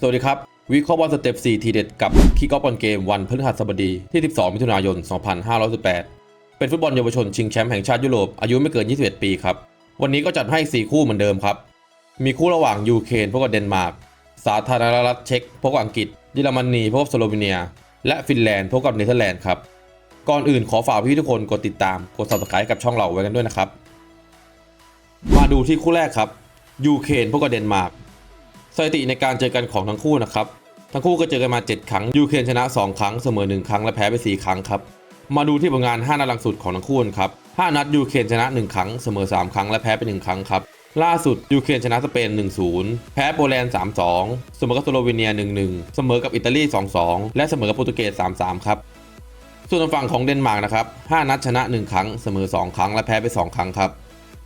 สวัสดีครับ วิเคราะห์บอลสเต็ป 4 ทีเด็ดกับคีกอล์ฟบอลเกมวันพฤหัสบดีที่ 12 มิถุนายน 2518 เป็นฟุตบอลเยาวชนชิงแชมป์แห่งชาติยุโรป อายุไม่เกิน 21 ปีครับ วันนี้ก็จัดให้ 4 คู่เหมือนเดิมครับ มีคู่ระหว่างยูเครนพบกับเดนมาร์ก สาธารณรัฐเช็กพบกับอังกฤษ เยอรมนีพบกับสโลวีเนีย และฟินแลนด์พบกับเนเธอร์แลนด์ครับ ก่อนอื่นขอฝากพี่ทุกคนกดติดตาม กด subscribe กับช่องเราไว้กันด้วยนะครับ มาดูที่คู่แรกครับ ยูเครนพบกับเดนมาร์ก สถิติในการเจอกันของทั้งคู่นะครับ ทั้งคู่ก็เจอกันมา 7 ครั้ง ยูเครนชนะ 2 ครั้ง เสมอ 1 ครั้ง และแพ้ไป 4 ครั้งครับ มาดูที่ผลงาน 5 นัดหลังสุดของทั้งคู่ครับ 5 นัดยูเครนชนะ 1 ครั้ง เสมอ 3 ครั้ง และแพ้ไป 1 ครั้งครับ ล่าสุดยูเครนชนะสเปน 1-0 แพ้โปแลนด์ 3-2 เสมอกับสโลวีเนีย 1-1 เสมอกับอิตาลี 2-2 และเสมอกับโปรตุเกส 3-3 ครับส่วนฝั่งของเดนมาร์กนะครับ 5 นัดชนะ 1 ครั้ง เสมอ 2 ครั้ง และแพ้ไป 2 ครั้งครับ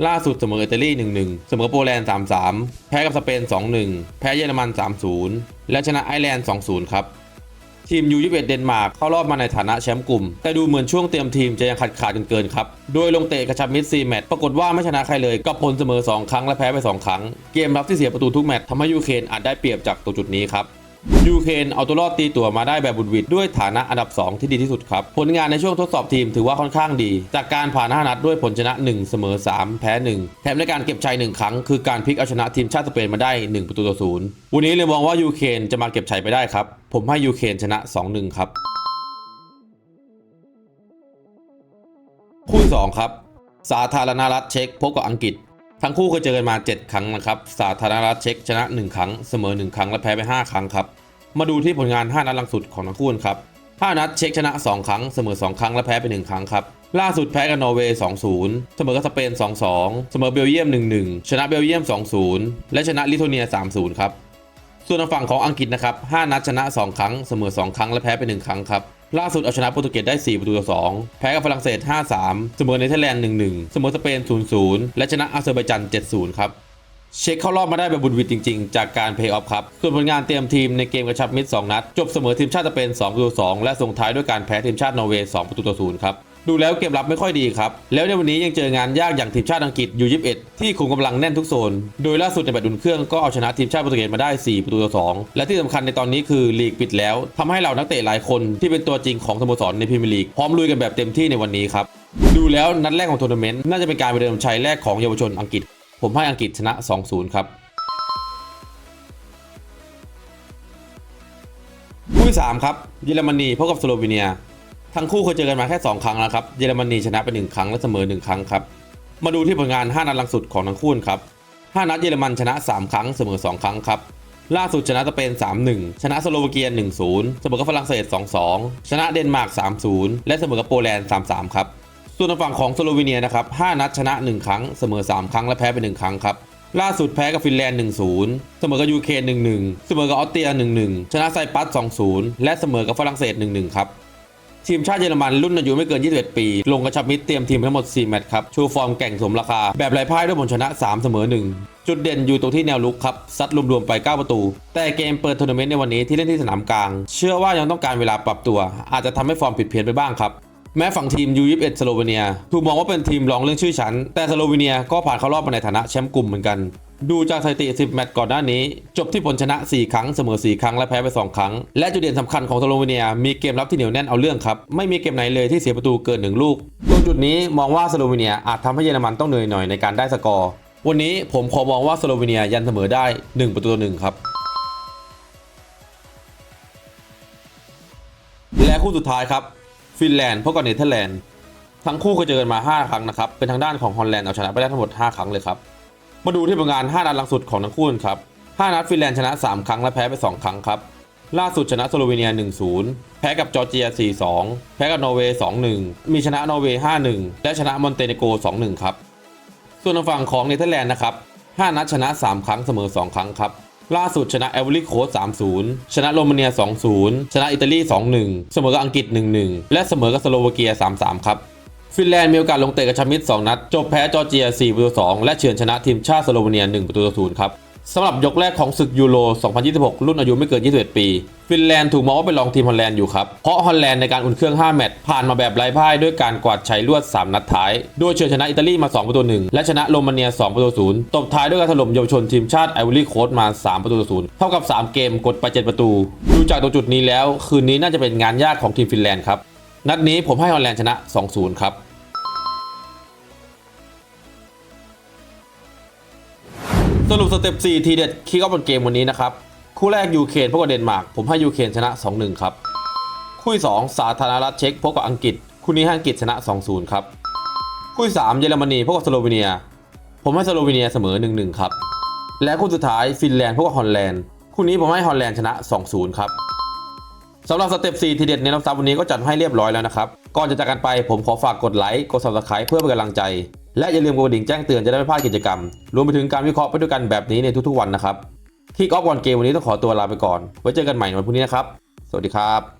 ล่าสุดเสมออิตาลี 1-1 เสมอโปแลนด์ 3-3 แพ้กับสเปน 2-1 แพ้เยอรมัน 3-0 และชนะไอร์แลนด์ 2-0 ครับ ทีมยู21เดนมาร์กเข้ารอบมาในฐานะแชมป์กลุ่ม แต่ดูเหมือนช่วงเตรียมทีมจะยังขาดขาดเกินครับ โดยลงเตะกระชับมิดซีแมตช์ปรากฏว่าไม่ชนะใครเลยก็ผลเสมอ 2 ครั้งและแพ้ไป 2 ครั้ง เกมรับที่เสียประตูทุกแมตช์ทำให้ยูเครนอาจได้เปรียบจากตรงจุดนี้ครับ ยูเครนเอาตัวรอดตีตัวมาได้แบบบุดวิดด้วยฐานะอันดับ 2 ที่ดีที่สุดครับ ผลงานในช่วงทดสอบทีมถือว่าค่อนข้างดี จากการผ่าน5นัดด้วยผลชนะ 1 เสมอ 3 แพ้ 1 แถมในการเก็บชัย 1 ครั้ง คือการพลิกเอาชนะทีมชาติสเปนมาได้ 1 ประตูต่อศูนย์วันนี้เลยมองว่ายูเครนจะมาเก็บชัยไปได้ครับผมให้ยูเครนชนะ 2-1 ครับคู่ที่สองครับสาธารณรัฐเช็กพบกับอังกฤษ ทั้งคู่เคยเจอกันมา 7 ครั้งนะครับ สาธารณรัฐเช็กชนะ 1 ครั้ง เสมอ 1 ครั้ง และแพ้ไป 5 ครั้งครับ มาดูที่ผลงาน 5 นัดหลังสุดของทั้งคู่กันครับ 5 นัดเช็กชนะ 2 ครั้ง เสมอ 2 ครั้ง และแพ้ไป 1 ครั้งครับ ล่าสุดแพ้กับนอร์เวย์ 2-0 เสมอกับสเปน 2-2 เสมอเบลเยียม 1-1 ชนะเบลเยียม 2-0 และชนะลิทัวเนีย 3-0 ครับ ส่วนทางฝั่งของอังกฤษนะครับ 5 นัดชนะ 2 ครั้ง เสมอ 2 ครั้ง และแพ้ไป 1 ครั้งครับ ล่าสุดเอาชนะโปรตุเกสได้ 4 ประตูต่อ 2 แพ้กับฝรั่งเศส 5-3 เสมอเนเธอร์แลนด์ 1-1 เสมอสเปน 0-0 และชนะอาเซอร์ไบจัน 7-0 ครับ เช็คเข้ารอบมาได้แบบบุญวิดจริง ๆ จากการเพย์ออฟครับส่วนผลงานเตรียมทีมในเกมกระชับมิตร 2 นัด จบเสมอทีมชาติสเปน 2 ประตู 2 และส่งท้ายด้วยการแพ้ทีมชาตินอร์เวย์ 2 ประตูต่อ 0 ครับ ดูแล้วเกมรับไม่ค่อยดีครับ แล้วในวันนี้ยังเจองานยากอย่างทีมชาติอังกฤษยู21ที่คุมกำลังแน่นทุกโซน โดยล่าสุดในแบตดุนเครื่องก็เอาชนะทีมชาติโปรตุเกสมาได้ 4 ประตูต่อ 2 และที่สำคัญในตอนนี้คือลีกปิดแล้วทำให้เรานักเตะหลายคนที่เป็นตัวจริงของสโมสรในพรีเมียร์ลีกพร้อมลุยกันแบบเต็มที่ในวันนี้ครับดูแล้วนัดแรกของทัวร์นาเมนต์น่าจะเป็นการไปเดิมชัยแรกของเยาวชนอังกฤษ ผมให้อังกฤษชนะ 2-0 ครับคู่ที่3ครับเยอรมนีพบกับสโลวีเนีย ทั้งคู่เคยเจอกันมาแค่ 2 ครั้งแล้วครับ เยอรมนีชนะไป 1 ครั้งและเสมอ 1 ครั้งครับ มาดูที่ผลงาน 5 นัดหลังสุดของทั้งคู่ครับ 5 นัดเยอรมันชนะ 3 ครั้งเสมอ 2 ครั้งครับ ล่าสุดชนะสเปน 3-1 ชนะสโลวาเกีย 1-0 เสมอกับฝรั่งเศส 2-2 ชนะเดนมาร์ก 3-0 และเสมอกับโปแลนด์ 3-3 ครับ ส่วนทางฝั่งของสโลวีเนียนะครับ 5 นัดชนะ 1 ครั้งเสมอ 3 ครั้งและแพ้ไป 1 ครั้งครับล่าสุดแพ้กับฟินแลนด์ 1-0 เสมอกับยูเคน1-1 เสมอกับออสเตรีย 1-1 ชนะไซปัส 2-0 และเสมอกับฝรั่งเศส 1-1 ครับ ทีมชาติเยอรมันรุ่นอายุไม่เกิน 21 ปี ลงกระชับมิตรเตรียมทีมทั้งหมด 4 แมตช์ครับชว์ฟอร์มแก่งสมราคา แบบไร้พ่ายด้วยผลชนะ 3 เสมอ 1 จุดเด่นอยู่ตรงที่แนวลุกครับ ซัดรวมๆไป 9 ประตู แต่เกมเปิดทัวร์นาเมนต์ในวันนี้ที่เล่นที่สนามกลาง เชื่อว่ายังต้องการเวลาปรับตัว อาจจะทำให้ฟอร์มผิดเพี้ยนไปบ้างครับแม้ฝั่งทีม U21 สโลวีเนีย ถูกมองว่าเป็นทีมรองเรื่องชื่อชั้น แต่สโลวีเนียก็ผ่านเข้ารอบมาในฐานะแชมป์กลุ่มเหมือนกัน ดูจากสถิติ 10 แมตช์ก่อนหน้านี้ จบที่ผลชนะ 4 ครั้งเสมอ 4 ครั้งและแพ้ไป 2 ครั้ง และจุดเด่นสำคัญของสโลวีเนีย มีเกมรับที่เหนียวแน่นเอาเรื่องครับ ไม่มีเกมไหนเลยที่เสียประตูเกิน 1 ลูก ตรงจุดนี้มองว่าสโลวีเนียอาจทำให้เยอรมันต้องเหนื่อยหน่อยในการได้สกอร์ วันนี้ผมขอมองว่าสโลวีเนียยันเสมอได้ 1 ประตูต่อหนึ่งครับและคู่สุดท้ายครับฟินแลนด์พบกับเนเธอร์แลนด์ทั้งคู่เคยเจอกันมา 5 ครั้งนะครับเป็นทางด้านของฮอลแลนด์เอาชนะไปได้ทั้งหมด 5 ครั้งเลยครับ มาดูที่ผลงาน 5 นัดหลังสุดของทั้งคู่นครับ 5 นัดฟินแลนด์ชนะ 3 ครั้งและแพ้ไป 2 ครั้งครับ ล่าสุดชนะสโลวีเนีย 1-0 แพ้กับจอร์เจีย 4-2 แพ้กับนอร์เวย์ 2-1 มีชนะนอร์เวย์ 5-1 และชนะมอนเตเนโก 2-1 ครับ ส่วนทางฝั่งของเนเธอร์แลนด์นะครับ 5 นัดชนะ 3 ครั้งเสมอ 2 ครั้งครับ ล่าสุดชนะเอเวอรี่โคส3-0 ชนะโรมาเนีย 2-0 ชนะอิตาลี 2-1 เสมอกับอังกฤษ 1-1 และเสมอกับสโลวาเกีย 3-3 ครับ ฟินแลนด์มีโอกาสลงเตะกับชามิด2นัด จบแพ้จอร์เจีย4ประตูต่อ2และเฉือนชนะทีมชาติสโลวีเนีย 1 ประตูต่อ0ครับสำหรับยกแรกของศึกยูโร 2026 รุ่นอายุไม่เกิน 21 ปี ฟินแลนด์ถูกมองว่าเป็นรองทีมฮอลแลนด์อยู่ครับ เพราะฮอลแลนด์ในการอุ่นเครื่อง 5 แมตช์ผ่านมาแบบไร้พ่ายด้วยการกวาดชัยรวด 3 นัดท้าย โดยเฉือนชนะอิตาลีมา 2 ประตู 1 และชนะโรมาเนีย 2 ประตู 0 ตบท้ายด้วยการถล่มเยาวชนทีมชาติไอวอรี่โคสต์มา 3 ประตู 0 เท่ากับ 3 เกมกดไป 7 ประตู ดูจากตรงจุดนี้แล้ว คืนนี้น่าจะเป็นงานยากของทีมฟินแลนด์ครับ นัดนี้ผมให้ฮอลแลนด์ชนะ 2-0 ครับ สรุปสเต็ป 4 ทีเด็ดคิกออฟบนเกมวันนี้นะครับ คู่แรกยูเครนพบกับเดนมาร์กผมให้ยูเครนชนะ 2-1 ครับ คู่ที่2สาธารณรัฐเช็กพบกับอังกฤษ คู่นี้ให้อังกฤษชนะ 2-0 ครับ คู่ที่3เยอรมนีพบกับสโลวีเนีย ผมให้สโลวีเนียเสมอ 1-1 ครับ และคู่สุดท้ายฟินแลนด์พบกับฮอลแลนด์ คู่นี้ผมให้ฮอลแลนด์ชนะ 2-0 ครับ สำหรับสเต็ป4ทีเด็ดในน้ำซับวันนี้ก็จัดให้เรียบร้อยแล้วนะครับ ก่อนจะจากกันไปผมขอฝากกดไลค์กด subscribe เพื่อเป็นกำลังใจ และอย่าลืมกดกระดิ่งแจ้งเตือนจะได้ไม่พลาดกิจกรรม รวมไปถึงการวิเคราะห์ไปด้วยกันแบบนี้ในทุกๆวันนะครับคิกออฟวันเกมวันนี้ต้องขอตัวลาไปก่อน ไว้เจอกันใหม่ในวันพรุ่งนี้นะครับ สวัสดีครับ